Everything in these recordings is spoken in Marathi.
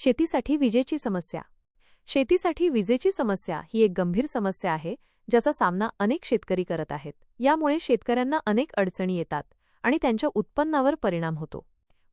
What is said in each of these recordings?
शेतीसाठी विजेची समस्या. शेतीसाठी विजेची समस्या ही एक गंभीर समस्या आहे ज्याचा सामना अनेक शेतकरी करत आहेत. यामुळे शेतकऱ्यांना अनेक अडचणी येतात आणि त्यांच्या उत्पन्नावर परिणाम होतो.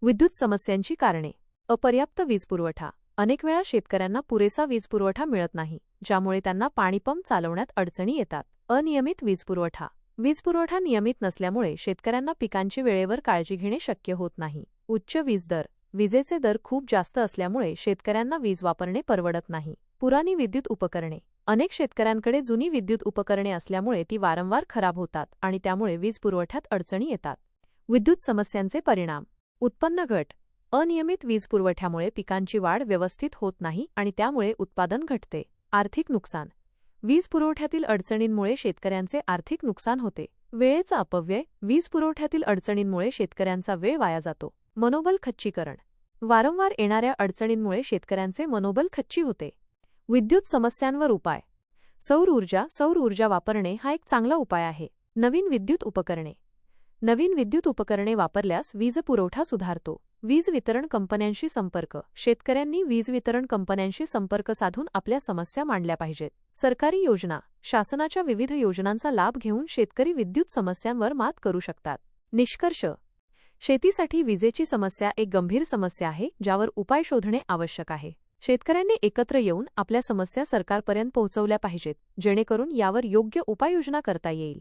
विद्युत समस्यांची कारणे. अपर्याप्त वीजपुरवठा अनेक वेळा शेतकऱ्यांना पुरेसा वीजपुरवठा मिळत नाही ज्यामुळे त्यांना पाणीपंप चालवण्यात अडचणी येतात. अनियमित वीजपुरवठा वीजपुरवठा नियमित नसल्यामुळे शेतकऱ्यांना पिकांची वेळेवर काळजी घेणे शक्य होत नाही. उच्च वीज दर. विजेचे दर खूप जास्त असल्यामुळे शेतकऱ्यांना वीज वापरणे परवडत नाही. पुराणी विद्युत उपकरणे. अनेक शेतकऱ्यांकडे जुनी विद्युत उपकरणे असल्यामुळे ती वारंवार खराब होतात आणि त्यामुळे वीज पुरवठ्यात अडचणी येतात. विद्युत समस्यांचे परिणाम. उत्पन्न घट. अनियमित वीज पुरवठ्यामुळे पिकांची वाढ व्यवस्थित होत नाही आणि त्यामुळे उत्पादन घटते. आर्थिक नुकसान. वीज पुरवठ्यातील अडचणींमुळे शेतकऱ्यांचे आर्थिक नुकसान होते. वेळेचा अपव्यय. वीज पुरवठ्यातील अडचणींमुळे शेतकऱ्यांचा वेळ वाया जातो. मनोबल खच्चीकरण. वारंवार येणाऱ्या अडचणींमुळे शेतकऱ्यांचे मनोबल खच्ची होते. विद्युत समस्यांवर उपाय. सौर ऊर्जा सौर ऊर्जा वापरणे हा एक चांगला उपाय आहे. नवीन विद्युत उपकरणे. नवीन विद्युत उपकरणे वापरल्यास वीज पुरवठा सुधारतो. वीज वितरण कंपन्यांशी संपर्क. शेतकऱ्यांनी वीज वितरण कंपन्यांशी संपर्क साधून आपल्या समस्या मांडल्या पाहिजेत. सरकारी योजना. शासनाच्या विविध योजनांचा लाभ घेऊन शेतकरी विद्युत समस्यांवर मात करू शकतात. निष्कर्ष. शेतीसाठी विजेची समस्या एक गंभीर समस्या आहे ज्यावर उपाय शोधणे आवश्यक आहे. शेतकऱ्यांनी एकत्र येऊन आपल्या समस्या सरकारपर्यंत पोहोचवल्या पाहिजेत जेणेकरून यावर योग्य उपाययोजना करता येईल.